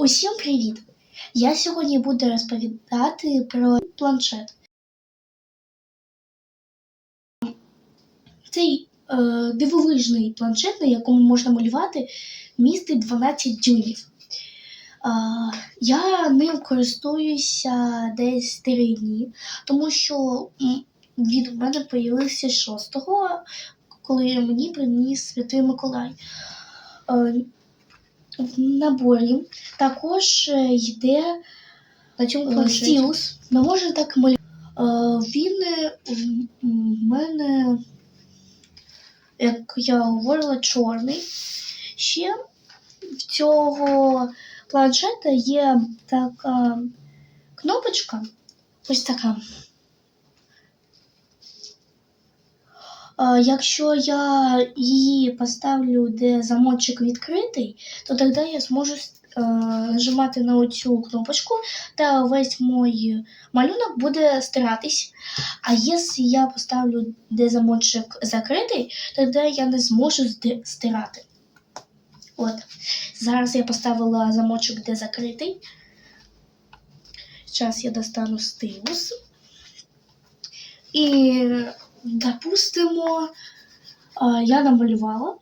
Усім привіт! Я сьогодні буду розповідати про планшет. Цей е, дивовижний планшет, на якому можна малювати, містить 12 дюймів. Е, я ним користуюся десь 3 дні, тому що у мене появився 6-го, коли мені приніс Святий Миколай. Е, в наборі також е, йде на цьому стілус. Не може так малювати. Він е, в мене, як я говорила, чорний. Ще в цього планшета є така кнопочка. Ось така. Якщо я її поставлю, де замочок відкритий, то тоді я зможу е, нажимати на оцю кнопочку, та весь мій малюнок буде стиратись. А якщо я поставлю, де замочок закритий, тоді я не зможу стирати. От. Зараз я поставила замочок, де закритий. Зараз я достану стилус. І, допустимо, я намалювала.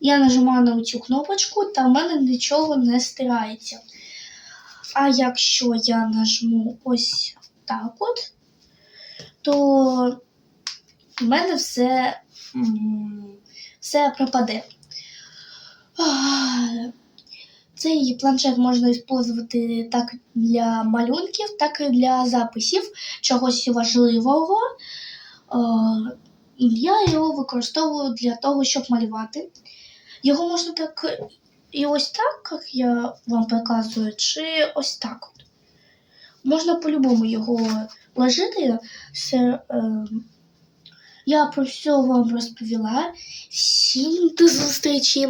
Я нажимаю на цю кнопочку, та в мене нічого не стирається. А якщо я нажму ось так от, то в мене все, все пропаде. Цей планшет можна використовувати так для малюнків, так і для записів чогось важливого. Е, Я його використовую для того, щоб малювати. Його можна так і ось так, як я вам показую, чи ось так. Можна по-любому його ложити. Все, е, я про все вам розповіла. Всім до зустрічі!